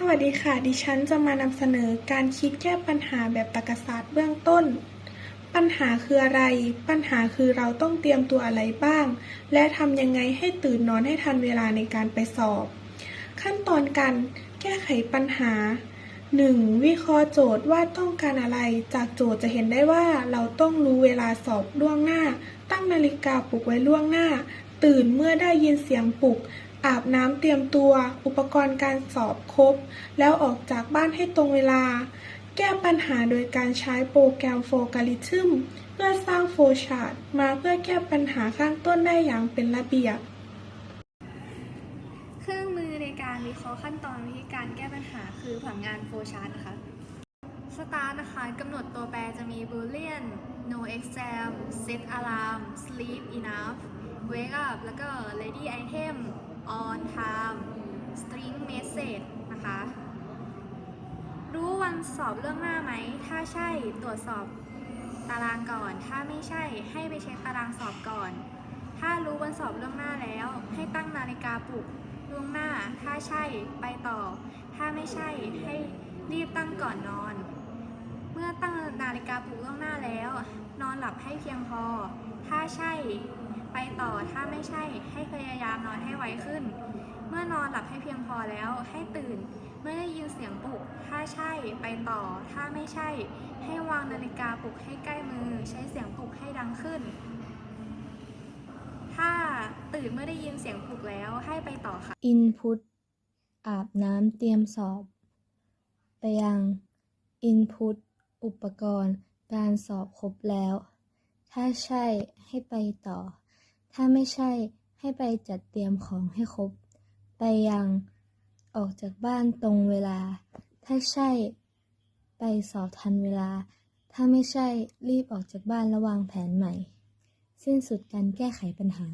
สวัสดีค่ะ ดิฉันจะมานำเสนอการคิดแก้ปัญหาแบบตรรกศาสตร์เบื้องต้น ปัญหาคืออะไร ปัญหาคือเราต้องเตรียมตัวอะไรบ้าง และทำยังไงให้ตื่นนอนให้ทันเวลาในการไปสอบ ขั้นตอนการแก้ไขปัญหา 1. วิเคราะห์โจทย์ว่าต้องการอะไร จากโจทย์จะเห็นได้ว่าเราต้องรู้เวลาสอบล่วงหน้า ตั้งนาฬิกาปลุกไว้ล่วงหน้า ตื่นเมื่อได้ยินเสียงปลุก อาบน้ำเตรียมตัว อุปกรณ์การสอบครบ แล้วออกจากบ้านให้ตรงเวลา แก้ปัญหาโดยการใช้โปรแกรมโฟกัลิทึมเพื่อสร้างโฟชาร์ตมาเพื่อแก้ปัญหาข้างต้นได้อย่างเป็นระเบียบ เครื่องมือในการวิเคราะห์ขั้นตอนวิธีการแก้ปัญหาคือผลงานโฟชาร์ตนะคะ สตาร์นะคะกำหนดตัวแปรจะมี boolean no exam set alarm sleep enough wake up แล้วก็ ready item on time string message นะคะ รู้วันสอบเรื่องหน้าไหม ถ้าใช่ตรวจสอบตารางก่อน ถ้าไม่ใช่ให้ไปเช็คตารางสอบก่อน ถ้ารู้วันสอบล่วงหน้าแล้ว ให้ตั้งนาฬิกาปลุกล่วงหน้า ถ้าใช่ไปต่อ ถ้าไม่ใช่ให้รีบตั้งก่อนนอน นาฬิกาปลุกล่วงหน้าแล้ว นอนหลับให้เพียงพอ ถ้าใช่ ไปต่อถ้าไม่ใช่ ให้พยายามนอนให้ไวขึ้น เมื่อนอนหลับให้เพียงพอแล้ว ให้ตื่น เมื่อได้ยินเสียงปลุก ถ้าใช่ ไปต่อ ถ้าไม่ใช่ ให้วางนาฬิกาปลุกให้ใกล้มือ ใช้เสียงปลุกให้ดังขึ้น ถ้าตื่นเมื่อได้ยินเสียงปลุกแล้วให้ไปต่อค่ะ Input อาบน้ำเตรียมสอบ ไปยัง Input อุปกรณ์ การสอบครบแล้ว ถ้าใช่ให้ไปต่อ ถ้าไม่ใช่ให้ไปจัดเตรียมของให้ครบ ไปยัง ออกจากบ้านตรงเวลา ถ้าใช่ ไปสอบทันเวลา ถ้าไม่ใช่รีบออกจากบ้านระวางแผนใหม่ สิ้นสุดการแก้ไขปัญหา